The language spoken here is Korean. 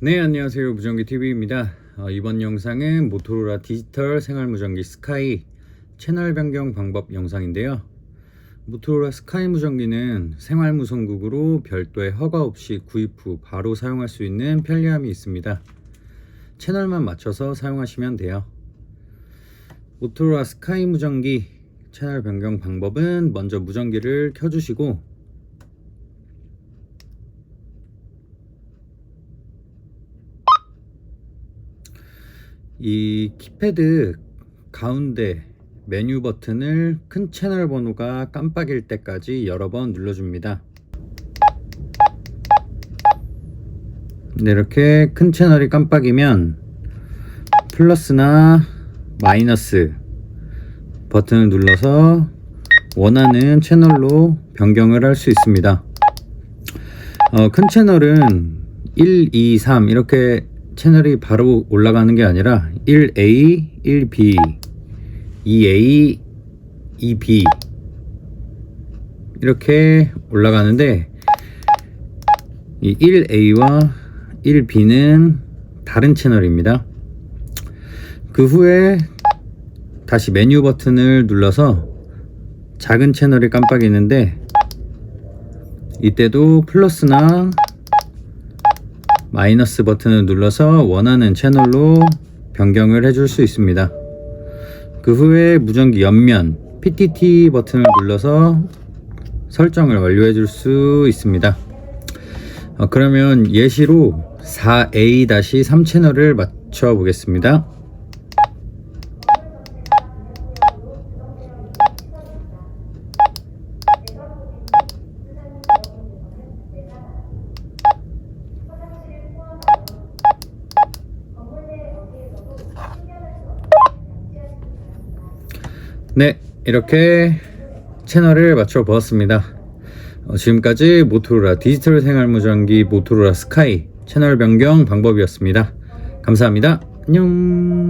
네 안녕하세요. 무전기 TV입니다. 어, 이번 영상은 모토로라 디지털 생활무전기 스카이 채널 변경 방법 영상인데요. 모토로라 스카이 무전기는 생활무선국으로 별도의 허가 없이 구입 후 바로 사용할 수 있는 편리함이 있습니다. 채널만 맞춰서 사용하시면 돼요. 모토로라 스카이 무전기 채널 변경 방법은 먼저 무전기를 켜주시고 이 키패드 가운데 메뉴 버튼을 큰 채널 번호가 깜빡일 때까지 여러 번 눌러줍니다. 네, 이렇게 큰 채널이 깜빡이면 플러스나 마이너스 버튼을 눌러서 원하는 채널로 변경을 할 수 있습니다. 어, 큰 채널은 1, 2, 3 이렇게 채널이 바로 올라가는 게 아니라 1A, 1B, 2A, 2B 이렇게 올라가는데 이 1A와 1B는 다른 채널입니다. 그 후에 다시 메뉴 버튼을 눌러서 작은 채널이 깜빡이는데 이때도 플러스나 마이너스 버튼을 눌러서 원하는 채널로 변경을 해줄 수 있습니다. 그 후에 무전기 옆면 PTT 버튼을 눌러서 설정을 완료해 줄 수 있습니다. 어, 그러면 예시로 4A-3 채널을 맞춰 보겠습니다. 네, 이렇게 채널을 맞춰 보았습니다. 어, 지금까지 모토로라 디지털 생활 무전기 모토로라 스카이 채널 변경 방법이었습니다. 감사합니다. 안녕.